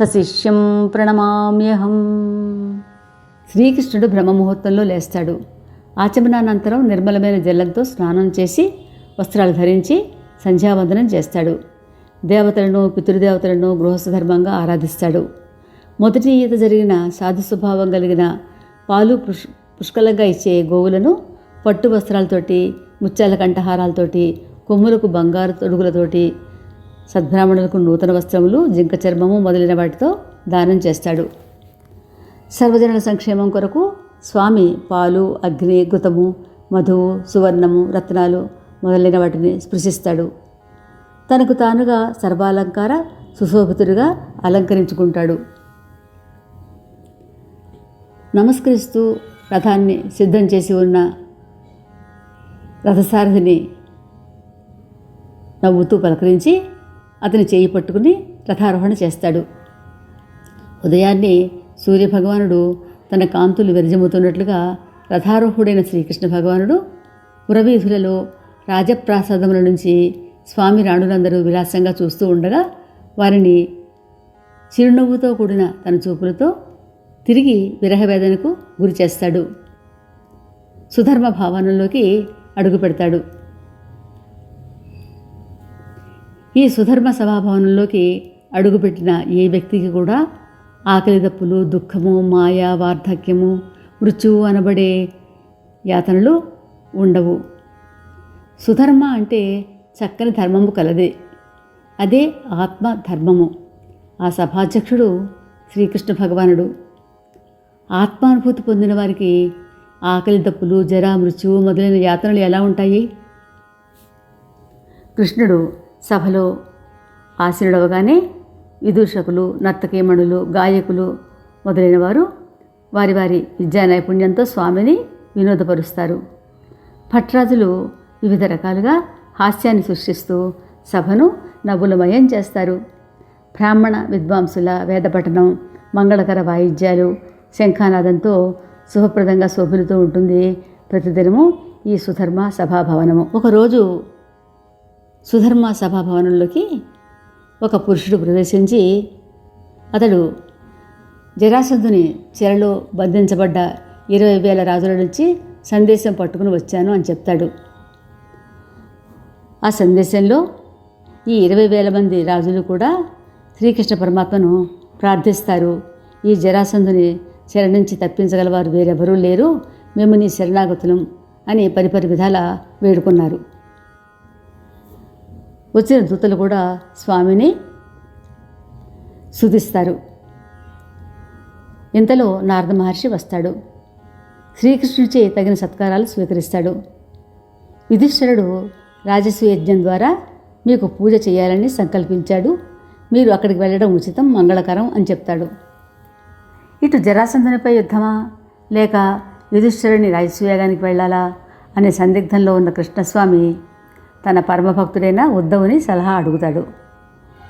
సశిష్యం ప్రణమామ్యహం. శ్రీకృష్ణుడు బ్రహ్మముహూర్తంలో లేస్తాడు. ఆచమనానంతరం నిర్మలమైన జలంతో స్నానం చేసి వస్త్రాలు ధరించి సంధ్యావందనం చేస్తాడు. దేవతలను పితృదేవతలను గృహస్థ ధర్మంగా ఆరాధిస్తాడు. మొదటి ఈత జరిగిన సాధు స్వభావం కలిగిన పాలు పుష్ పుష్కలంగా ఇచ్చే గోవులను పట్టు వస్త్రాలతోటి ముత్యాల కంఠహారాలతోటి కొమ్ములకు బంగారు తొడుగులతోటి సద్బ్రాహ్మణులకు నూతన వస్త్రములు జింక చర్మము మొదలైన వాటితో దానం చేస్తాడు. సర్వజనుల సంక్షేమం కొరకు స్వామి పాలు అగ్ని గుతము మధువు సువర్ణము రత్నాలు మొదలైన వాటిని స్పృశిస్తాడు. తనకు తానుగా సర్వాలంకార సుశోభితుడిగా అలంకరించుకుంటాడు. నమస్కరిస్తూ రథాన్ని సిద్ధం చేసి ఉన్న రథసారథిని నవ్వుతూ పలకరించి అతని చేయి పట్టుకుని రథారోహణ చేస్తాడు. ఉదయాన్నే సూర్యభగవానుడు తన కాంతులు విరజముతున్నట్లుగా రథారోహుడైన శ్రీకృష్ణ భగవానుడు పురవీధులలో రాజప్రాసాదముల నుంచి స్వామి రాణులందరూ విలాసంగా చూస్తూ ఉండగా వారిని చిరునవ్వుతో కూడిన తన చూపులతో తిరిగి విరహవేదనకు గురి చేస్తాడు. సుధర్మ భావనలోకి అడుగు పెడతాడు. ఈ సుధర్మ సభాభవనంలోకి అడుగుపెట్టిన ఏ వ్యక్తికి కూడా ఆకలి దప్పులు దుఃఖము మాయ వార్ధక్యము మృత్యువు అనబడే యాతనలు ఉండవు. సుధర్మ అంటే చక్కని ధర్మము కలదే. అదే ఆత్మ ధర్మము. ఆ సభాధ్యక్షుడు శ్రీకృష్ణ భగవానుడు. ఆత్మానుభూతి పొందిన వారికి ఆకలి దప్పులు జరా మృత్యువు మొదలైన యాతనలు ఎలా ఉంటాయి? కృష్ణుడు సభలో ఆశీనుడవగానే విదూషకులు నర్తకీమణులు గాయకులు మొదలైన వారు వారి వారి విద్యా నైపుణ్యంతో స్వామిని వినోదపరుస్తారు. భట్రాజులు వివిధ రకాలుగా హాస్యాన్ని సృష్టిస్తూ సభను నవ్వులమయం చేస్తారు. బ్రాహ్మణ విద్వాంసుల వేదపఠనం మంగళకర వాయిద్యాలు శంఖానాదంతో శుభప్రదంగా శోభిలుతూ ఉంటుంది. ప్రతిదినము ఈ సుధర్మ సభాభవనము. ఒకరోజు సుధర్మ సభాభవనంలోకి ఒక పురుషుడు ప్రవేశించి అతడు జరాసంధుని చెరలో బంధించబడ్డ ఇరవై వేల రాజుల నుంచి సందేశం పట్టుకుని వచ్చాను అని చెప్తాడు. ఆ సందేశంలో ఈ ఇరవై వేల మంది రాజులు కూడా శ్రీకృష్ణ పరమాత్మను ప్రార్థిస్తారు. ఈ జరాసంధుని చెర నుంచి తప్పించగలవారు వేరెవరూ లేరు. మేము నీ శరణాగతులం అని పరిపరి విధాల వేడుకున్నారు. వచ్చిన దూతలు కూడా స్వామిని సుధిస్తారు ఇంతలో నారద మహర్షి వస్తాడు. శ్రీకృష్ణుడిచే తగిన సత్కారాలు స్వీకరిస్తాడు. యుధిష్ఠరుడు రాజస్వ యజ్ఞం ద్వారా మీకు పూజ చేయాలని సంకల్పించాడు. మీరు అక్కడికి వెళ్ళడం ఉచితం మంగళకరం అని చెప్తాడు. ఇటు జరాసంధునిపై యుద్ధమా? లేక యుధిష్ఠరుని రాజసూయాగానికి వెళ్ళాలా? అనే సందిగ్ధంలో ఉన్న కృష్ణస్వామి తన పరమభక్తుడైన ఉద్ధవుని సలహా అడుగుతాడు.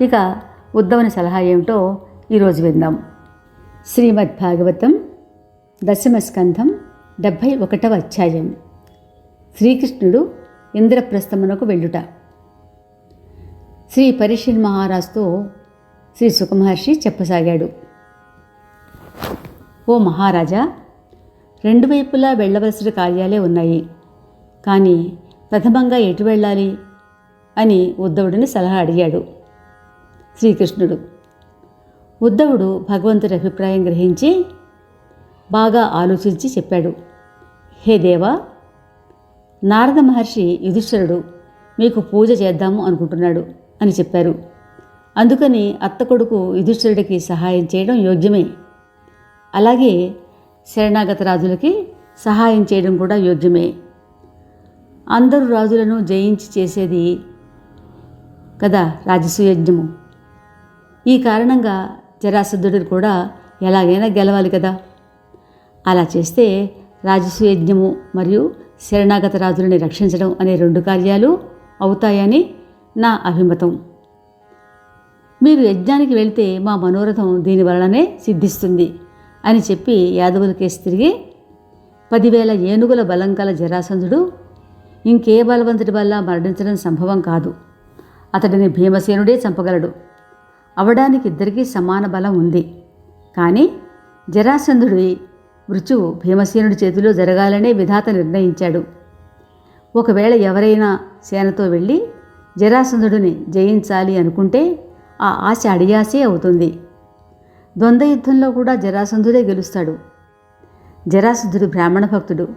ఇక ఉద్ధవుని సలహా ఏమిటో ఈరోజు విందాం. శ్రీమద్ భాగవతం దశమస్కంధం డెబ్భై ఒకటవ అధ్యాయం. శ్రీకృష్ణుడు ఇంద్రప్రస్థమునకు వెళ్ళుట. శ్రీ పరిషిన్ మహారాజుతో శ్రీ సుఖమహర్షి చెప్పసాగాడు. ఓ మహారాజా రెండు వైపులా వెళ్ళవలసిన కార్యాలే ఉన్నాయి. కానీ ప్రథమంగా ఎటు వెళ్ళాలి? అని ఉద్ధవుడిని సలహా అడిగాడు. శ్రీకృష్ణుడు ఉద్ధవుడు భగవంతుడి అభిప్రాయం గ్రహించి బాగా ఆలోచించి చెప్పాడు. హే దేవా నారద మహర్షి యుధిష్ఠరుడు మీకు పూజ చేద్దాము అనుకుంటున్నాడు అని చెప్పారు. అందుకని అత్త కొడుకు యుధిష్ఠరుడికి సహాయం చేయడం యోగ్యమే. అలాగే శరణాగత రాజులకి సహాయం చేయడం కూడా యోగ్యమే. అందరు రాజులను జయించి చేసేది కదా రాజసూయజ్ఞము. ఈ కారణంగా జరాసద్ధుడిని కూడా ఎలాగైనా గెలవాలి కదా. అలా చేస్తే రాజసూయజ్ఞము మరియు శరణాగత రాజులని రక్షించడం అనే రెండు కార్యాలు అవుతాయని నా అభిమతం. మీరు యజ్ఞానికి వెళితే మా మనోరథం దీని వలననే సిద్ధిస్తుంది అని చెప్పి యాదవులకేసి తిరిగి పదివేల ఏనుగుల బలం గల జరాసంధుడు ఇంకే బలవంతుడి వల్ల మరణించడం సంభవం కాదు. అతడిని భీమసేనుడే చంపగలడు. అవడానికి ఇద్దరికీ సమాన బలం ఉంది. కానీ జరాసంధుడి మృత్యువు భీమసేనుడి చేతిలో జరగాలనే విధాత నిర్ణయించాడు. ఒకవేళ ఎవరైనా సేనతో వెళ్ళి జరాసంధుడిని జయించాలి అనుకుంటే ఆ ఆశ అడియాసే అవుతుంది. ద్వంద్వ యుద్ధంలో కూడా జరాసంధుడే గెలుస్తాడు. జరాసంధుడు బ్రాహ్మణ భక్తుడు.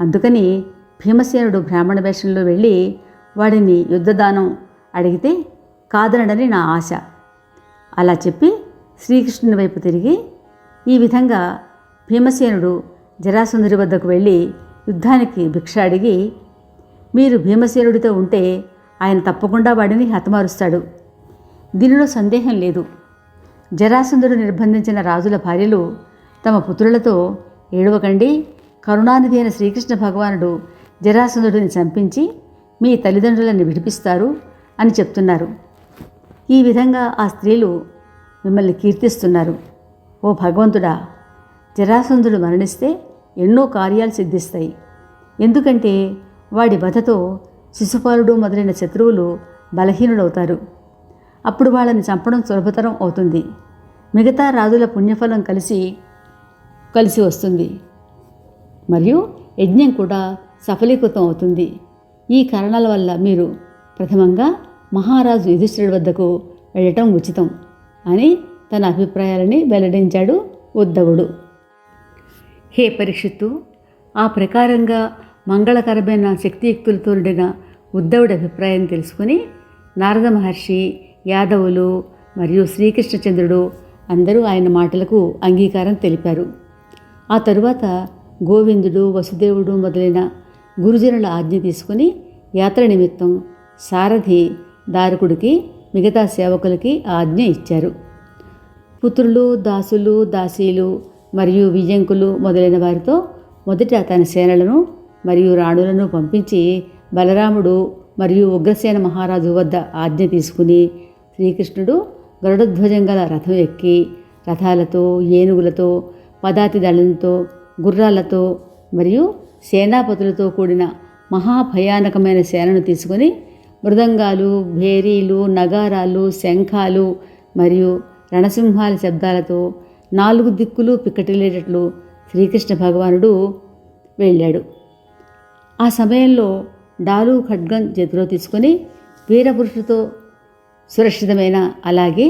అందుకని భీమసేనుడు బ్రాహ్మణ వేషంలో వెళ్ళి వాడిని యుద్ధదానం అడిగితే కాదనడని నా ఆశ. అలా చెప్పి శ్రీకృష్ణుని వైపు తిరిగి ఈ విధంగా భీమసేనుడు జరాసుందరి వద్దకు వెళ్ళి యుద్ధానికి భిక్ష అడిగి మీరు భీమసేనుడితో ఉంటే ఆయన తప్పకుండా వాడిని హతమారుస్తాడు. దీనిలో సందేహం లేదు. జరాసంధుడు నిర్బంధించిన రాజుల భార్యలు తమ పుత్రులతో ఏడవకండి. కరుణానిధి అయిన శ్రీకృష్ణ భగవానుడు జరాసంధుడిని చంపించి మీ తల్లిదండ్రులను విడిపిస్తారు అని చెప్తున్నారు. ఈ విధంగా ఆ స్త్రీలు మిమ్మల్ని కీర్తిస్తున్నారు. ఓ భగవంతుడా జరాసంధుడు మరణిస్తే ఎన్నో కార్యాలు సిద్ధిస్తాయి. ఎందుకంటే వాడి వధతో శిశుపాలుడు మొదలైన శత్రువులు బలహీనుడవుతారు అప్పుడు వాళ్ళని చంపడం సులభతరం అవుతుంది. మిగతా రాజుల పుణ్యఫలం కలిసి కలిసి వస్తుంది. మరియు యజ్ఞం కూడా సఫలీకృతం అవుతుంది. ఈ కారణాల వల్ల మీరు ప్రథమంగా మహారాజు యుధిష్ఠిరుడి వద్దకు వెళ్ళటం ఉచితం అని తన అభిప్రాయాలని వెల్లడించాడు ఉద్ధవుడు. హే పరీక్షిత్తు ఆ ప్రకారంగా మంగళకరమైన శక్తియుక్తులతో నిండిన ఉద్ధవుడి అభిప్రాయం తెలుసుకుని నారద మహర్షి యాదవులు మరియు శ్రీకృష్ణచంద్రుడు అందరూ ఆయన మాటలకు అంగీకారం తెలిపారు. ఆ తరువాత గోవిందుడు వసుదేవుడు మొదలైన గురుజనుల ఆజ్ఞ తీసుకుని యాత్ర నిమిత్తం సారథి దారకుడికి మిగతా సేవకులకి ఆజ్ఞ ఇచ్చారు. పుత్రులు దాసులు దాసీలు మరియు వియ్యంకులు మొదలైన వారితో మొదట తన సేనలను మరియు రాణులను పంపించి బలరాముడు మరియు ఉగ్రసేన మహారాజు వద్ద ఆజ్ఞ తీసుకుని శ్రీకృష్ణుడు గరుడధ్వజం గల రథం ఎక్కి రథాలతో ఏనుగులతో పదాతి దళంతో గుర్రాలతో మరియు సేనాపతులతో కూడిన మహాభయానకమైన సేనను తీసుకొని మృదంగాలు భేరీలు నగారాలు శంఖాలు మరియు రణసింహాల శబ్దాలతో నాలుగు దిక్కులు పిక్కటిల్లేటట్లు శ్రీకృష్ణ భగవానుడు వెళ్ళాడు. ఆ సమయంలో డాలు ఖడ్గం చేతిలో తీసుకొని వీరపురుషులతో సురక్షితమైన అలాగే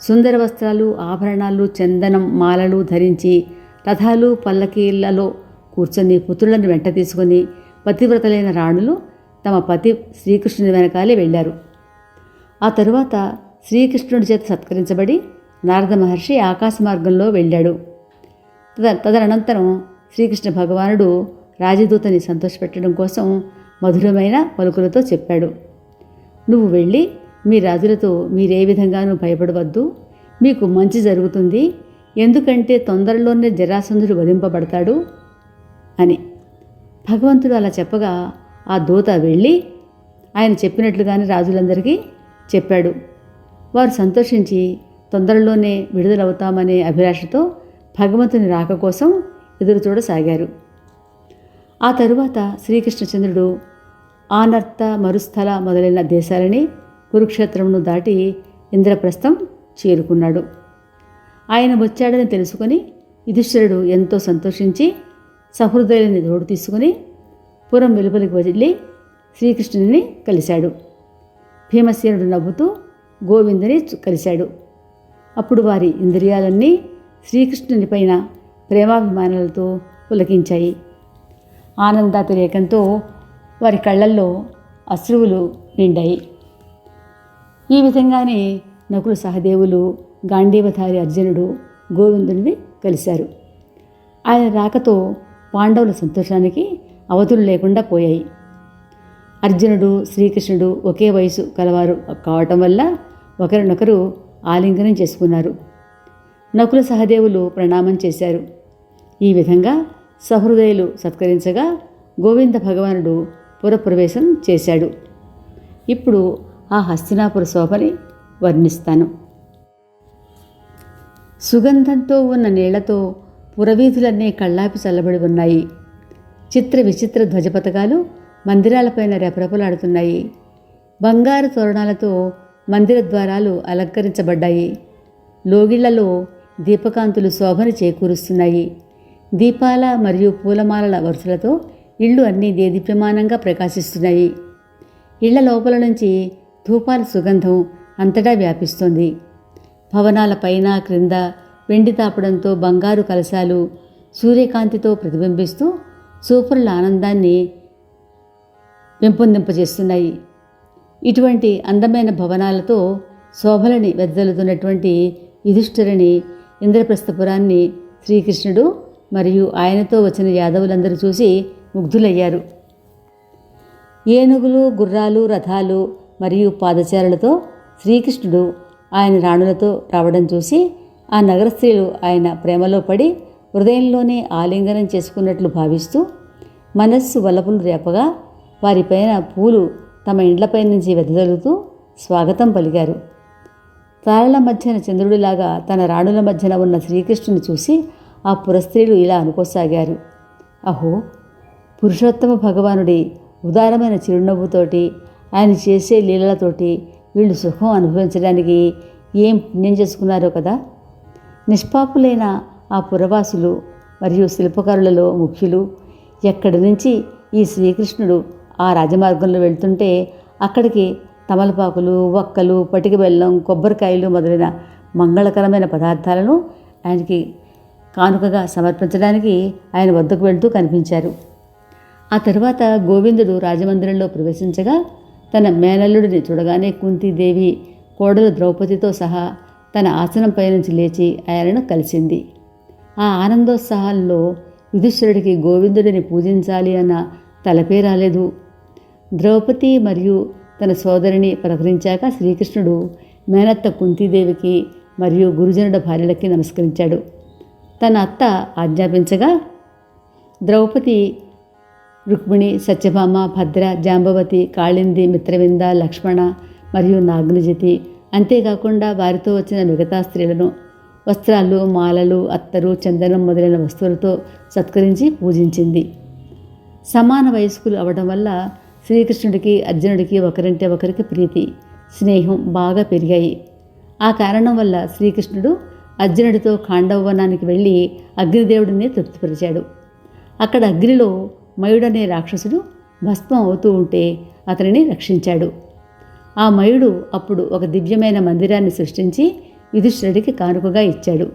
సుందర వస్త్రాలు ఆభరణాలు చందనం మాలలు ధరించి రథాలు పల్లకీలలో కూర్చొని పుత్రులను వెంట తీసుకొని పతివ్రతలైన రాణులు తమ పతి శ్రీకృష్ణుని వెనకాలే వెళ్ళారు. ఆ తరువాత శ్రీకృష్ణుడి చేత సత్కరించబడి నారద మహర్షి ఆకాశ మార్గంలో వెళ్ళాడు. తద తదనంతరం శ్రీకృష్ణ భగవానుడు రాజదూతని సంతోషపెట్టడం కోసం మధురమైన పలుకులతో చెప్పాడు. నువ్వు వెళ్ళి మీ రాజులతో మీరే విధంగానూ భయపడవద్దు. మీకు మంచి జరుగుతుంది. ఎందుకంటే తొందరలోనే జరాసంధుడు వధింపబడతాడు. అని. భగవంతుడు అలా చెప్పగా ఆ దూత వెళ్ళి ఆయన చెప్పినట్లుగానే రాజులందరికీ చెప్పాడు. వారు సంతోషించి తొందరలోనే విడుదలవుతామనే అభిలాషతో భగవంతుని రాక కోసం ఎదురు చూడసాగారు. ఆ తరువాత శ్రీకృష్ణచంద్రుడు ఆనర్త మరుస్థల మొదలైన దేశాలని కురుక్షేత్రమును దాటి ఇంద్రప్రస్థం చేరుకున్నాడు. ఆయన వచ్చాడని తెలుసుకొని యుధిష్ఠిరుడు ఎంతో సంతోషించి సహృదయులని తోడు తీసుకుని పురం వెలుపలికి వదిలి శ్రీకృష్ణుని కలిశాడు. భీమసేనుడు నవ్వుతూ గోవిందుని కలిశాడు. అప్పుడు వారి ఇంద్రియాలన్నీ శ్రీకృష్ణుని పైన ప్రేమాభిమానాలతో పులకించాయి. ఆనందాతిరేకంతో వారి కళ్ళల్లో అశ్రువులు నిండాయి. ఈ విధంగానే నకులు సహదేవులు గాంధీవధారి అర్జునుడు గోవిందుడిని కలిశారు. ఆయన రాకతో పాండవుల సంతోషానికి అవధులు లేకుండా పోయాయి. అర్జునుడు శ్రీకృష్ణుడు ఒకే వయసు కలవారు కావటం వల్ల ఒకరినొకరు ఆలింగనం చేసుకున్నారు. నకుల సహదేవులు ప్రణామం చేశారు. ఈ విధంగా సహృదయులు సత్కరించగా గోవింద భగవానుడు పురప్రవేశం చేశాడు. ఇప్పుడు ఆ హస్తినాపుర శోభని వర్ణిస్తాను. సుగంధంతో ఉన్న నీళ్ళతో పురవీధులన్నీ కళ్ళాపి చల్లబడి ఉన్నాయి. చిత్ర విచిత్ర ధ్వజపథకాలు మందిరాలపైన రెపరెపలాడుతున్నాయి. బంగారు తోరణాలతో మందిర ద్వారాలు అలంకరించబడ్డాయి. లోగిళ్ళలో దీపకాంతులు శోభను చేకూరుస్తున్నాయి. దీపాల మరియు పూలమాలల వరుసలతో ఇళ్ళు అన్నీ దేదీప్యమానంగా ప్రకాశిస్తున్నాయి. ఇళ్ళ లోపల నుంచి ధూపాల సుగంధం అంతటా వ్యాపిస్తోంది. భవనాల పైన క్రింద వెండి తాపడంతో బంగారు కలశాలు సూర్యకాంతితో ప్రతిబింబిస్తూ సూపరుల ఆనందాన్ని పెంపొందింపజేస్తున్నాయి. ఇటువంటి అందమైన భవనాలతో శోభలని వెదజల్లుతున్నటువంటి యుధిష్ఠిరని ఇంద్రప్రస్థపురాన్ని శ్రీకృష్ణుడు మరియు ఆయనతో వచ్చిన యాదవులందరూ చూసి ముగ్ధులయ్యారు. ఏనుగులు గుర్రాలు రథాలు మరియు పాదచారులతో శ్రీకృష్ణుడు ఆయన రాణులతో రావడం చూసి ఆ నగర స్త్రీలు ఆయన ప్రేమలో పడి హృదయంలోనే ఆలింగనం చేసుకున్నట్లు భావిస్తూ మనస్సు వలపులు రేపగా వారిపైన పూలు తమ ఇండ్లపై నుంచి వెదజల్లుతూ స్వాగతం పలికారు. తారల మధ్యన చంద్రుడిలాగా తన రాణుల మధ్యన ఉన్న శ్రీకృష్ణుని చూసి ఆ పురస్త్రీలు ఇలా అనుకోసాగారు. అహో! పురుషోత్తమ భగవానుడి ఉదారమైన చిరునవ్వుతోటి ఆయన చేసే లీలలతోటి వీళ్ళు సుఖం అనుభవించడానికి ఏం పుణ్యం చేసుకున్నారో కదా! నిష్పాపులైన ఆ పురవాసులు మరియు శిల్పకారులలో ముఖ్యులు. ఎక్కడి నుంచి ఈ శ్రీకృష్ణుడు ఆ రాజమార్గంలో వెళ్తుంటే అక్కడికి తమలపాకులు వక్కలు పటిక బెల్లం కొబ్బరికాయలు మొదలైన మంగళకరమైన పదార్థాలను ఆయనకి కానుకగా సమర్పించడానికి ఆయన వద్దకు వెళ్తూ కనిపించారు. ఆ తర్వాత గోవిందుడు రాజమందిరంలో ప్రవేశించగా తన మేనల్లుడిని చూడగానే కుంతీదేవి కోడలు ద్రౌపదితో సహా తన ఆసనంపై నుంచి లేచి ఆయనను కలిసింది. ఆ ఆనందోత్సాహాల్లో యుధిష్ఠిరుడికి గోవిందుడిని పూజించాలి అన్న తలపే రాలేదు. ద్రౌపది మరియు తన సోదరిని పలకరించాక శ్రీకృష్ణుడు మేనత్త కుంతీదేవికి మరియు గురుజనుడ భార్యలకి నమస్కరించాడు. తన అత్త ఆజ్ఞాపించగా ద్రౌపది రుక్మిణి సత్యభామ భద్ర జాంబవతి కాళింది మిత్రవింద లక్ష్మణ మరియు నాగ్నజితి అంతేకాకుండా వారితో వచ్చిన మిగతా స్త్రీలను వస్త్రాలు మాలలు అత్తరు చందనం మొదలైన వస్తువులతో సత్కరించి పూజించింది. సమాన వయస్కులు అవడం వల్ల శ్రీకృష్ణుడికి అర్జునుడికి ఒకరింటే ఒకరికి ప్రీతి స్నేహం బాగా పెరిగాయి. ఆ కారణం వల్ల శ్రీకృష్ణుడు అర్జునుడితో ఖాండవనానికి వెళ్ళి అగ్నిదేవుడిని తృప్తిపరిచాడు. అక్కడ అగ్నిలో మయుడనే రాక్షసుడు భస్మం అవుతూ ఉంటే అతనిని రక్షించాడు. ఆ మయుడు అప్పుడు ఒక దివ్యమైన మందిరాన్ని సృష్టించి యుధిష్ఠుడికి కానుకగా ఇచ్చాడు.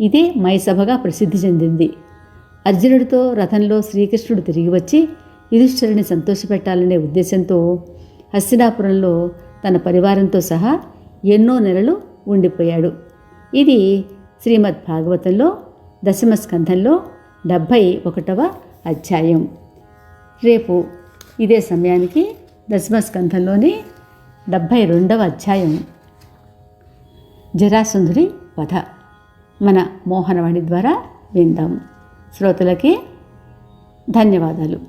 ఇదే మైసభగా ప్రసిద్ధి చెందింది. అర్జునుడితో రథంలో శ్రీకృష్ణుడు తిరిగి వచ్చి యుధిష్ఠుడిని సంతోషపెట్టాలనే ఉద్దేశంతో హస్తినాపురంలో తన పరివారంతో సహా ఎన్నో నెలలు ఉండిపోయాడు. ఇది శ్రీమద్ భాగవతంలో దశమ స్కంధంలో డెబ్భై ఒకటవ అధ్యాయం. రేపు ఇదే సమయానికి దశమ స్కంధంలోని డెబ్భై రెండవ అధ్యాయం జరాసుందరి వధ. మన మోహనవాణి ద్వారా విందాం శ్రోతలకి ధన్యవాదాలు.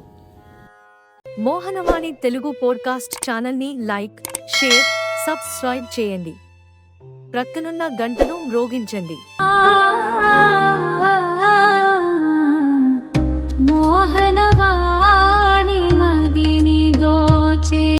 మోహనవాణి తెలుగు పోడ్కాస్ట్ ఛానల్ని లైక్ షేర్ సబ్స్క్రైబ్ చేయండి. ప్రక్కనున్న గంటను రోగించండి మోహనవాణి మదిని గోచే